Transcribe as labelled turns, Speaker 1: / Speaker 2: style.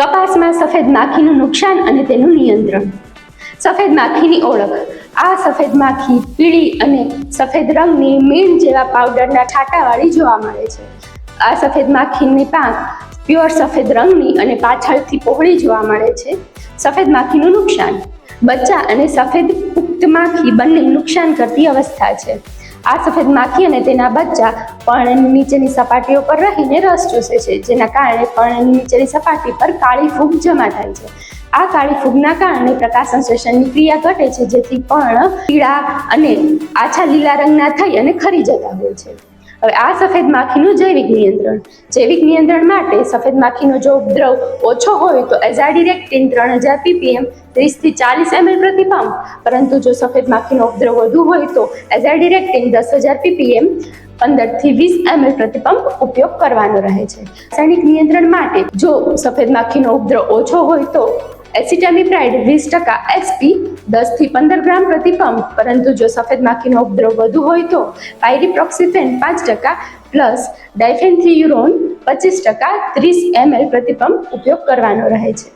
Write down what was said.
Speaker 1: કપાસમાં સફેદ માખીનું નુકસાન અને તેનું નિયંત્રણ. સફેદ માખીની ઓળખ. આ સફેદ માખી પીળી અને સફેદ રંગની મીણ જેવા પાવડરના ઠાટાવાળી જોવા મળે છે. આ સફેદ માખીની પાંખ પ્યોર સફેદ રંગની અને પાછળથી પહોળી જોવા મળે છે. સફેદ માખીનું નુકસાન. બચ્ચા અને સફેદ પુખ્ત માખી બંને નુકસાન કરતી અવસ્થા છે. આ સફેદ માખી અને તેના બચ્ચા પર્ણની નીચેની સપાટીઓ પર રહીને રસ ચૂસે છે, જેના કારણે પર્ણની નીચેની સપાટી પર કાળી ફૂગ જમા થાય છે. આ કાળી ફૂગના કારણે પ્રકાશ સંશ્લેષણની ક્રિયા ઘટે છે, જેથી પર્ણ પીળા અને આછા લીલા રંગના થઈ અને ખરી જતા હોય છે. હવે આ સફેદ માખીનું જૈવિક નિયંત્રણ. જૈવિક નિયંત્રણ માટે સફેદ માખીનો જો ઉપદ્રવ ઓછો હોય તો એઝાડિરેક્ટિન ત્રણ હજાર પીપીએમ, ત્રીસથી ચાલીસ એમએલ પ્રતિ પાઉન્ડ. પરંતુ જો સફેદ માખીનો ઉપદ્રવ વધુ હોય તો એઝાડિરેક્ટિન દસ હજાર પીપીએમ, પંદરથી વીસ એમએલ પ્રતિ પંપ ઉપયોગ કરવાનો રહે છે. રાસાયણિક નિયંત્રણ માટે જો સફેદ માખીનો ઉપદ્રવ ઓછો હોય તો એસિટામિપ્રાઇડ વીસ ટકા એસપી દસથી પંદર ગ્રામ પ્રતિ પંપ. પરંતુ જો સફેદ માખીનો ઉપદ્રવ વધુ હોય તો પાયરીપ્રોક્સિફેન પાંચ ટકા પ્લસ ડાયફેન્થ્રીયુરોન પચીસ ટકા ત્રીસ એમએલ પ્રતિ પંપ ઉપયોગ કરવાનો રહે છે.